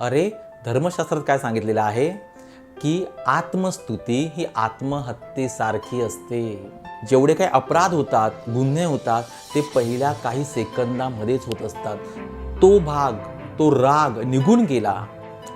अरे धर्मशास्त्रात काय सांगितलेलं आहे? की आत्मस्तुती ही आत्महत्येसारखी असते. जेवढे काही अपराध होतात गुन्हे होतात ते पहिल्या काही सेकंदामध्येच होत असतात. तो भाग तो राग निघून गेला.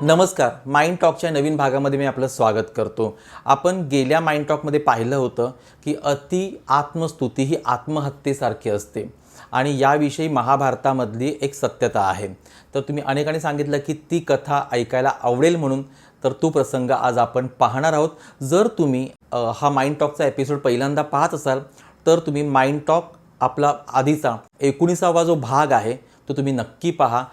नमस्कार माइंड टॉकच्या नवीन भागामध्ये मी आपलं स्वागत करतो. आपण गेल्या माइंड टॉकमध्ये पाहिलं होतं की अति आत्मस्तुती ही आत्महत्येसारखी असते. आणि याविषयी महाभारतामधली एक सत्यता आहे. तर तुम्ही अनेकांनी सांगितलं की ती कथा ऐकायला आवडेल म्हणून तर तो प्रसंग आज आपण पाहणार आहोत. जर तुम्ही हा माइंड टॉकचा एपिसोड पहिल्यांदा पाहत असाल तर तुम्ही माइंड टॉक आपला आधीचा एकोणीसावा जो भाग आहे तो तुम्ही नक्की पहा.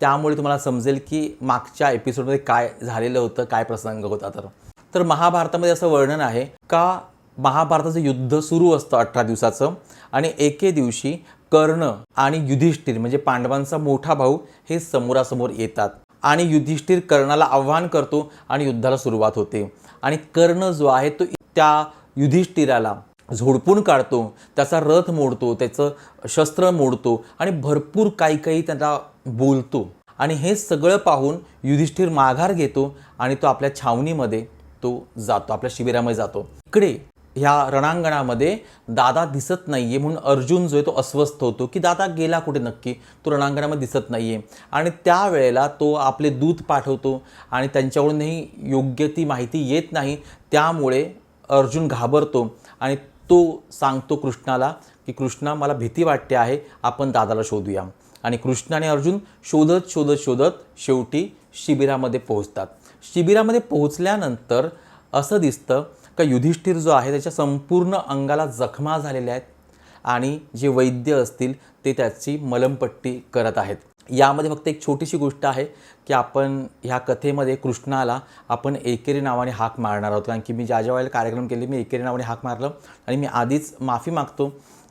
त्यामुळे तुम्हाला समजेल की मागच्या एपिसोडमध्ये काय झालेलं होतं काय प्रसंग होता. तर तर महाभारतामध्ये असं वर्णन आहे का महाभारताचं युद्ध सुरू असतं अठरा दिवसाचं. आणि एके दिवशी कर्ण आणि युधिष्ठिर म्हणजे पांडवांचा मोठा भाऊ हे समोरासमोर येतात. आणि युधिष्ठिर कर्णाला आव्हान करतो आणि युद्धाला सुरुवात होते. आणि कर्ण जो आहे तो त्या युधिष्ठिराला झोडपून काढतो त्याचा रथ मोडतो त्याचं शस्त्र मोडतो आणि भरपूर काही काही त्याला बोलतो. आणि हे सगळं पाहून युधिष्ठिर माघार घेतो आणि तो आपल्या छावणीमध्ये तो जातो आपल्या शिबिरामध्ये जातो. इकडे ह्या रणांगणामध्ये दादा दिसत नाही आहे म्हणून अर्जुन जो आहे तो अस्वस्थ होतो की दादा गेला कुठे नक्की? तो रणांगणामध्ये दिसत नाही आहे आणि त्यावेळेला तो आपले दूत पाठवतो आणि त्यांच्याकडूनही योग्य ती माहिती येत नाही. त्यामुळे अर्जुन घाबरतो आणि तो सांगतो कृष्णाला की कृष्णा मला भीती वाटते आहे. आपण दादाला शोधूया. आणि कृष्ण आणि अर्जुन शोधत शोधत शोधत शेवटी शिबिरामध्ये पोहोचतात. शिबिरामध्ये पोहोचल्यानंतर असं दिसतं का युधिष्ठिर जो आहे त्याच्या संपूर्ण अंगाला जखमा झालेल्या आहेत आणि जे वैद्य असतील ते त्याची मलमपट्टी करत आहेत. यामध्ये फक्त एक छोटीशी गोष्ट आहे की आपण ह्या कथेमध्ये कृष्णाला आपण एकेरी नावाने हाक मारणार आहोत. कारण की मी ज्या ज्या वेळेला कार्यक्रम केले मी एकेरी नावाने हाक मारलं आणि मी आधीच माफी मागतो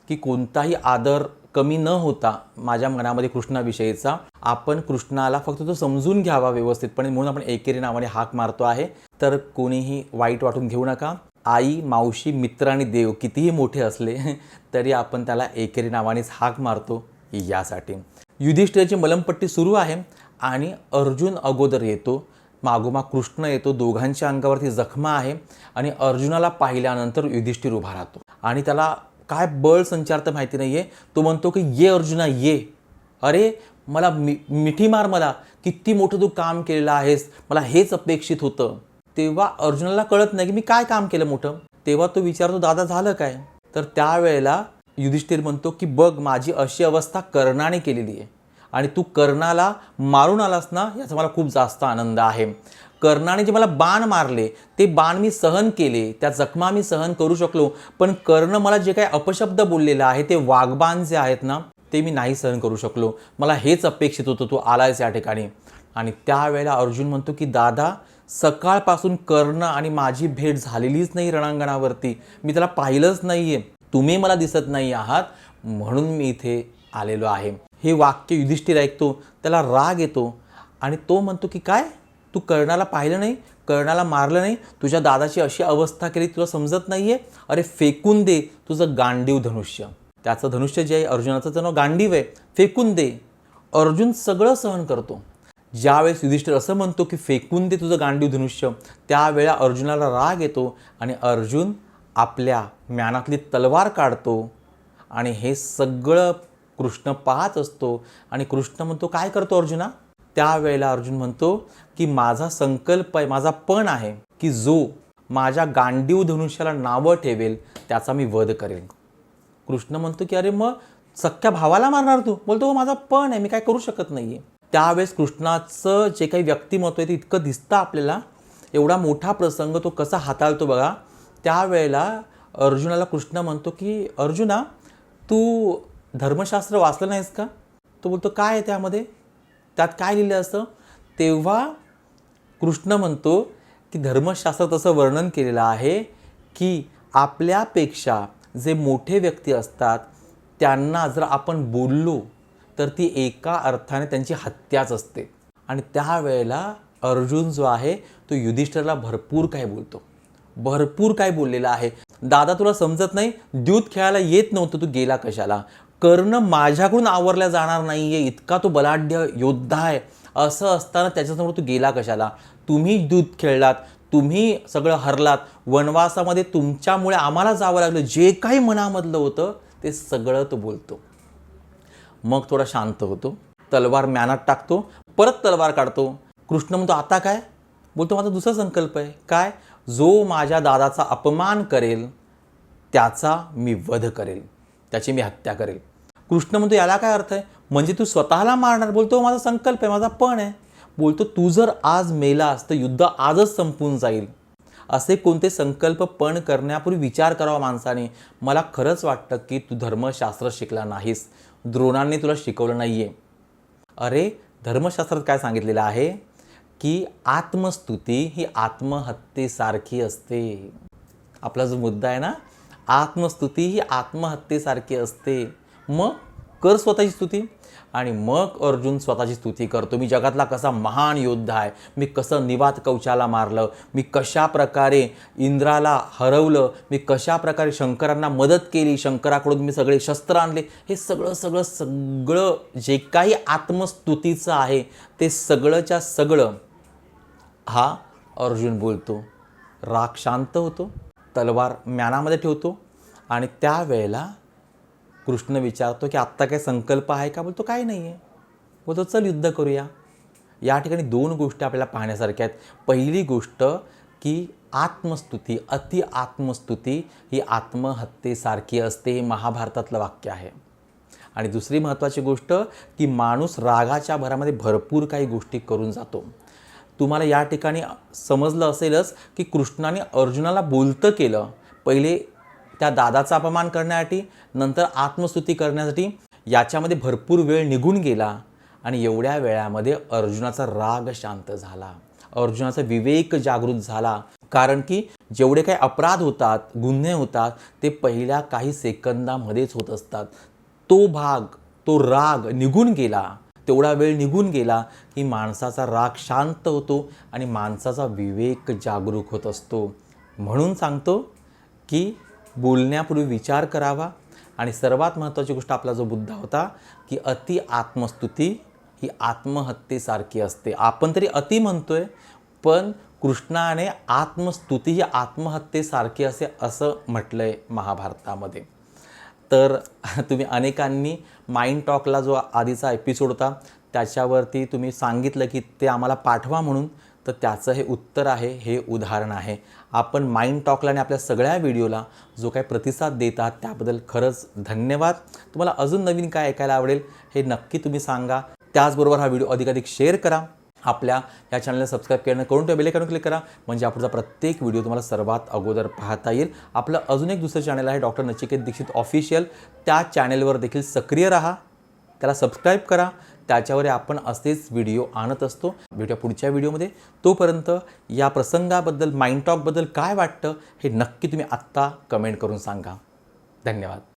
की कोणताही आदर कमी न होता माझ्या मनामध्ये कृष्णाविषयीचा आपण कृष्णाला फक्त तो समजून घ्यावा व्यवस्थितपणे म्हणून आपण एकेरी नावाने हाक मारतो आहे. तर कोणीही वाईट वाटून घेऊ नका. आई मावशी मित्र आणि देव कितीही मोठे असले तरी आपण त्याला एकेरी नावानेच हाक मारतो यासाठी. युधिष्ठिराची मलमपट्टी सुरू आहे आणि अर्जुन अगोदर येतो. मागोमाग कृष्ण येतो. दोघांच्या अंगावरती जखमा आहे आणि अर्जुनाला पाहिल्यानंतर युधिष्ठिर उभा राहतो. आणि त्याला काय बळ संचार तर माहिती नाही आहे तो म्हणतो की ये अर्जुना ये. अरे मला मि मिठी मार मला. किती मोठं तू काम केलेलं आहेस. मला हेच अपेक्षित होतं. तेव्हा अर्जुनाला कळत नाही की मी काय काम केलं मोठं. तेव्हा तो विचारतो दादा झालं काय? तर त्यावेळेला युधिष्ठिर म्हणतो की बघ माझी अशी अवस्था कर्णाने केलेली आहे. आणि तू कर्णाला मारून आलास ना याचा मला खूप जास्त आनंद आहे. कर्णाने जे मला बाण मारले ते बाण मी सहन केले त्या जखमा मी सहन करू शकलो. पण कर्ण मला जे काही अपशब्द बोललेलं आहे ते वाघबाण जे आहेत ना ते मी नाही सहन करू शकलो. मला हेच अपेक्षित होतं तू आलायस या ठिकाणी. आणि त्यावेळेला अर्जुन म्हणतो की दादा सकाळपासून कर्ण आणि माझी भेट झालेलीच नाही रणांगणावरती. मी त्याला पाहिलंच नाहीये. तुम्ही मला दिसत नाही आहात म्हणून मी इथे आलेलो आहे. हे वाक्य युधिष्ठिर ऐकतो त्याला राग येतो आणि तो म्हणतो की काय? तू कर्णाला पाहिलं नाही? कर्णाला मारलं नाही? तुझ्या दादाची अशी अवस्था केली तुला समजत नाहीये? अरे फेकून दे तुझं गांडीव धनुष्य. त्याचं धनुष्य जे आहे अर्जुनाचं त्यानं गांडीव आहे फेकून दे. अर्जुन सगळं सहन करतो. ज्यावेळेस युधिष्ठिर असं म्हणतो की फेकून दे तुझं गांडीव धनुष्य त्यावेळेला अर्जुनाला राग येतो आणि अर्जुन आपल्या ज्ञानातली तलवार काढतो आणि हे सगळं कृष्ण पाहत असतो. आणि कृष्ण म्हणतो काय करतो अर्जुना? त्यावेळेला अर्जुन म्हणतो की माझा संकल्प आहे माझा पण आहे की जो माझ्या गांडीव धनुष्याला नावं ठेवेल त्याचा मी वध करेन. कृष्ण म्हणतो की अरे मग सख्ख्या भावाला मारणार तू? बोलतो "हो, माझा पण आहे मी काय करू शकत नाही आहे त्यावेळेस कृष्णाचं जे काही व्यक्तिमत्व आहे ते इतकं दिसतं आपल्याला एवढा मोठा प्रसंग तो कसा हाताळतो बघा. त्यावेळेला अर्जुनाला कृष्ण म्हणतो की अर्जुना तू धर्मशास्त्र वाचलं नाहीस का? तो बोलतो काय आहे त्यामध्ये? त्यात काय लिहिलं असतं तेव्हा कृष्ण म्हणतो की धर्मशास्त्रात असं वर्णन केलेलं आहे की आपल्यापेक्षा जे मोठे व्यक्ती असतात त्यांना जर आपण बोललो तर ती एका अर्थाने त्यांची हत्याच असते. आणि त्यावेळेला अर्जुन जो आहे तो युधिष्ठिरला भरपूर काय बोलतो. भरपूर काय बोललेला आहे. दादा तुला समजत नाही? द्यूत खेळायला येत नव्हतं तू गेला कशाला? कर्ण माझ्याकडून आवरल्या जाणार नाहीये इतका तो बलाढ्य योद्धा आहे. असं असताना त्याच्यासमोर तू गेला कशाला? तुम्ही दूध खेळलात तुम्ही सगळं हरलात. वनवासामध्ये तुमच्यामुळे आम्हाला जावं लागलं. जे काही मनामधलं होतं ते सगळं तो बोलतो. मग थोडा शांत होतो. तलवार म्यानात टाकतो. परत तलवार काढतो. कृष्ण म्हणतो आता काय? बोलतो माझा दुसरा संकल्प आहे. काय? जो माझ्या दादाचा अपमान करेल त्याचा मी वध करेल. त्याची मी हत्या करेल. कृष्ण म्हणतो याला काय अर्थ आहे? म्हणजे तू स्वतःला मारणार. बोलतो माझा संकल्प आहे माझा पण आहे. बोलतो तू जर आज मेलास तर युद्ध आजच संपून जाईल. असे कोणते संकल्प पण करण्यापूर्वी विचार करावा माणसाने. मला खरंच वाटतं की तू धर्मशास्त्र शिकला नाहीस. द्रोणांनी तुला शिकवलं नाही आहे अरे धर्मशास्त्रात काय सांगितलेलं आहे? की आत्मस्तुती ही आत्महत्येसारखी असते. आपला जो मुद्दा आहे ना आत्मस्तुती ही आत्महत्येसारखी असते. मग कर स्वतःची स्तुती आणि मग अर्जुन स्वतःची स्तुती करतो. मी जगातला कसा महान योद्धा आहे. मी कसं निवात कवचाला मारलं. मी कशा प्रकारे इंद्राला हरवलं. मी कशा प्रकारे शंकरांना मदत केली. शंकराकडून मी सगळे शस्त्र आणले. हे सगळं सगळं सगळं जे काही आत्मस्तुतीचं आहे ते सगळंच्या सगळं हा अर्जुन बोलतो. राग शांत होतो. तलवार म्यानामध्ये ठेवतो. आणि त्यावेळेला कृष्ण विचारतो की आत्ता काय संकल्प आहे का? बोलतो काय नाही आहे. बोलतो चल युद्ध करूया. या ठिकाणी दोन गोष्टी आपल्याला पाहण्यासारख्या आहेत. पहिली गोष्ट की आत्मस्तुती अति आत्मस्तुती ही आत्महत्येसारखी असते हे महाभारतातलं वाक्य आहे. आणि दुसरी महत्त्वाची गोष्ट की माणूस रागाच्या भरामध्ये भरपूर काही गोष्टी करून जातो. तुम्हाला या ठिकाणी समजलं असेलच की कृष्णाने अर्जुनाला बोलतं केलं. पहिले त्या दादाचा अपमान करण्यासाठी नंतर आत्मस्तुती करण्यासाठी याच्यामध्ये भरपूर वेळ निघून गेला आणि एवढ्या वेळामध्ये अर्जुनाचा राग शांत झाला. अर्जुनाचा विवेक जागृत झाला. कारण की जेवढे काही अपराध होतात गुन्हे होतात ते पहिल्या काही सेकंदामध्येच होत असतात. तो भाग तो राग निघून गेला. तेवढा वेळ निघून गेला की माणसाचा राग शांत होतो आणि माणसाचा विवेक जागरूक होत असतो. म्हणून सांगतो की बोलण्यापूर्वी विचार करावा. आणि सर्वात महत्त्वाची गोष्ट आपला जो बुद्धा होता की अति आत्मस्तुती ही आत्महत्येसारखी असते. आपण तरी अति म्हणतोय पण कृष्णाने आत्मस्तुती ही आत्महत्येसारखी असे असं म्हटलं आहे महाभारतामध्ये. तर तुम्ही अनेकांनी माइंड टॉकला जो आधीचा एपिसोड होता त्याच्यावरती तुम्ही सांगितलं की ते आम्हाला पाठवा म्हणून तर त्याचं हे उत्तर आहे हे उदाहरण आहे. आपण माइंड टॉकला आणि आपल्या सगळ्या व्हिडिओला जो काही प्रतिसाद देतात त्याबद्दल खरंच धन्यवाद. तुम्हाला अजून नवीन काय ऐकायला आवडेल हे नक्की तुम्ही सांगा. त्याचबरोबर हा व्हिडिओ अधिकाधिक शेअर करा. आपल्या या चॅनलला सबस्क्राईब करणं करून ठेवा बेलेकॉन क्लिक करा. म्हणजे आपला प्रत्येक व्हिडिओ तुम्हाला सर्वात अगोदर पाहता येईल. आपलं अजून एक दुसरं चॅनल आहे डॉक्टर नचिकेत दीक्षित ऑफिशियल. त्या चॅनलवर देखील सक्रिय राहा. त्याला सबस्क्राईब करा. त्याच्यावर आपण असेच व्हिडिओ आणत असतो. भेटूया पुढच्या व्हिडिओमध्ये तोपर्यंत या प्रसंगाबद्दल माइंड टॉकबद्दल काय वाटतं हे नक्की तुम्ही आत्ता कमेंट करून सांगा. धन्यवाद.